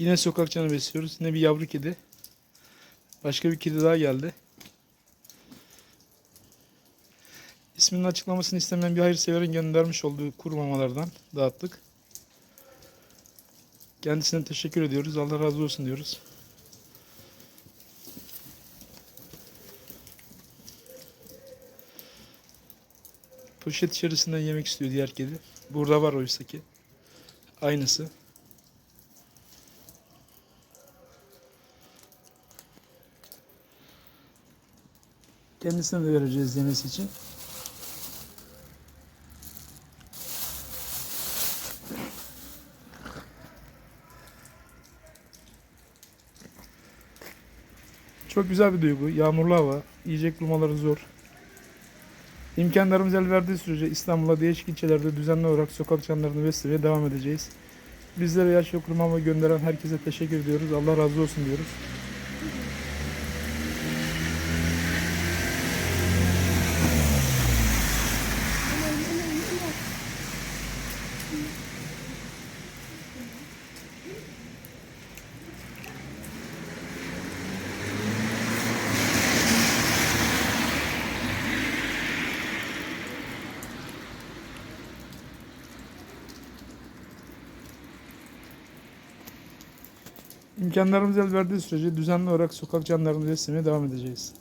Yine sokak canı besliyoruz. Yine bir yavru kedi. Başka bir kedi daha geldi. İsminin açıklamasını istemeyen bir hayırseverin göndermiş olduğu kuru mamalardan dağıttık. Kendisine teşekkür ediyoruz. Allah razı olsun diyoruz. Poşet içerisinden yemek istiyor diğer kedi. Burada var oysa ki. Aynısı. Kendisine de vereceğiz yemesi için. Çok güzel bir duygu. Yağmurlu hava. Yiyecek bulmaları zor. İmkanlarımız el verdiği sürece İstanbul'a değişik ilçelerde düzenli olarak sokak canlarını beslemeye devam edeceğiz. Bizlere yaş mama gönderen herkese teşekkür ediyoruz. Allah razı olsun diyoruz. İmkanlarımız el verdiği sürece düzenli olarak sokak canlarını beslemeye devam edeceğiz.